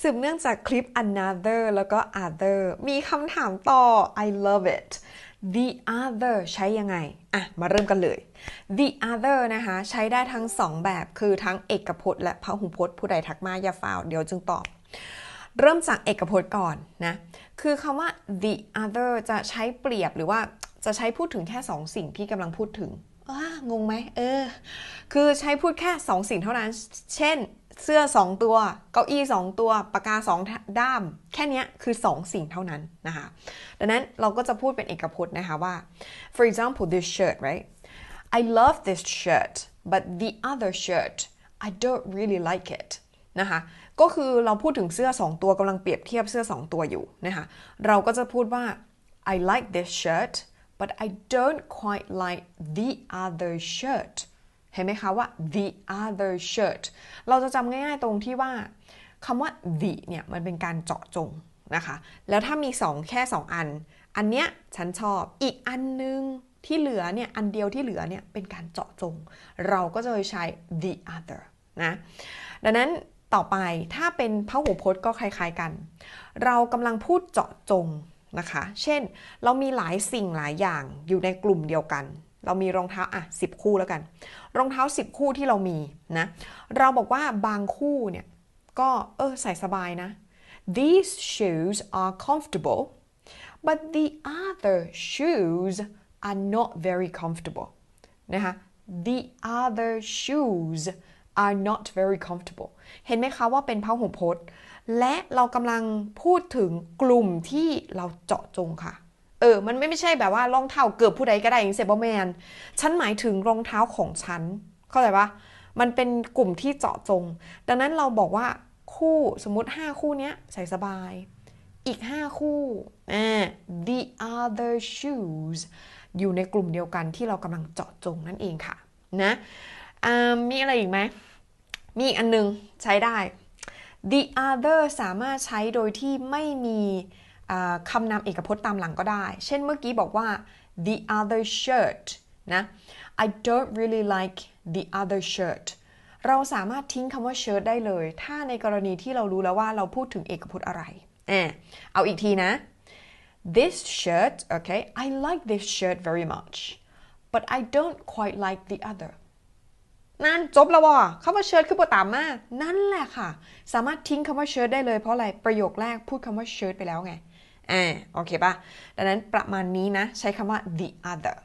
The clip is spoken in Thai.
สืบเนื่องจากคลิป another แล้วก็ other มีคำถามต่อ I love it the other ใช้ยังไง อะ มาเริ่มกันเลย the other นะคะ ใช้ได้ทั้งสองแบบ คือทั้งเอกพจน์และพหุพจน์ ผู้ใดทักมาอย่าฟาว เดี๋ยวจึงตอบ เริ่มจากเอกพจน์ก่อนนะ คือคำว่า the other จะใช้เปรียบหรือว่าจะใช้พูดถึงแค่สองสิ่งที่กำลังพูดถึงงงไหมเออ คือใช้พูดแค่สองสิ่งเท่านั้น เช่น เสื้อสองตัว เก้าอี้สองตัว ปากกาสองด้าม แค่นี้คือสองสิ่งเท่านั้นนะคะ ดังนั้นเราก็จะพูดเป็นเอกพจน์นะคะว่า for example this shirt right I love this shirt but the other shirt I don't really like it นะคะ ก็คือเราพูดถึงเสื้อสองตัวกำลังเปรียบเทียบเสื้อสองตัวอยู่นะคะ เราก็จะพูดว่า I like this shirt but I don't quite like the other shirt เห็นไหมคะว่า the other shirt เราจะจำง่ายๆตรงที่ว่าคำว่า the เนี่ยมันเป็นการเจาะจงนะคะ แล้วถ้ามี 2 แค่ 2 อัน อันเนี้ยฉันชอบ อีกอันนึงที่เหลือเนี่ย อันเดียวที่เหลือเนี่ยเป็นการเจาะจง เราก็จะใช้ the other นะ ดังนั้นต่อไปถ้าเป็นพหูพจน์ก็คล้ายๆกัน เรากำลังพูดเจาะจงนะคะ เช่น เรามีหลายสิ่งหลายอย่างอยู่ในกลุ่มเดียวกัน เรามีรองเท้าอะสิบคู่แล้วกัน รองเท้า10คู่ที่เรามีนะเราบอกว่าบางคู่เนี่ยก็เออใส่สบายนะ these shoes are comfortable but the other shoes are not very comfortable นะคะ the other shoes are not very comfortable เห็นไหมคะว่าเป็นพหูพจน์ และเรากำลังพูดถึงกลุ่มที่เราเจาะจงค่ะ เออ มันไม่ใช่แบบว่ารองเท้าเกือบผู้ใดก็ได้อย่างเซบอแมนฉันหมายถึงรองเท้าของฉัน เข้าใจปะมันเป็นกลุ่มที่เจาะจง ดังนั้นเราบอกว่าคู่สมมุติ 5 คู่เนี้ยใส่สบาย อีก 5 คู่อ่า the other shoes อยู่ในกลุ่มเดียวกันที่เรากำลังเจาะจงนั่นเองค่ะนะมีอะไรอีกไหม มีอีกอันนึงใช้ได้ the other สามารถใช้โดยที่ไม่มี คำนามเอกพจน์ตามหลังก็ได้ เช่นเมื่อกี้บอกว่า the other shirt นะ I don't really like the other shirt เราสามารถทิ้งคำว่า shirt ได้เลย ถ้าในกรณีที่เรารู้แล้วว่าเราพูดถึงเอกพจน์อะไรเอาอีกทีนะ this shirt okay I like this shirt very much but I don't quite like the other นั่นจบแล้วว่ะคำว่าเชิดคือปตามมาก นั่นแหละค่ะ สามารถทิ้งคำว่าเชิดได้เลยเพราะอะไร ประโยคแรกพูดคำว่าเชิดไปแล้วไง อ่าโอเคปะดังนั้นประมาณนี้นะ ใช้คำว่า the other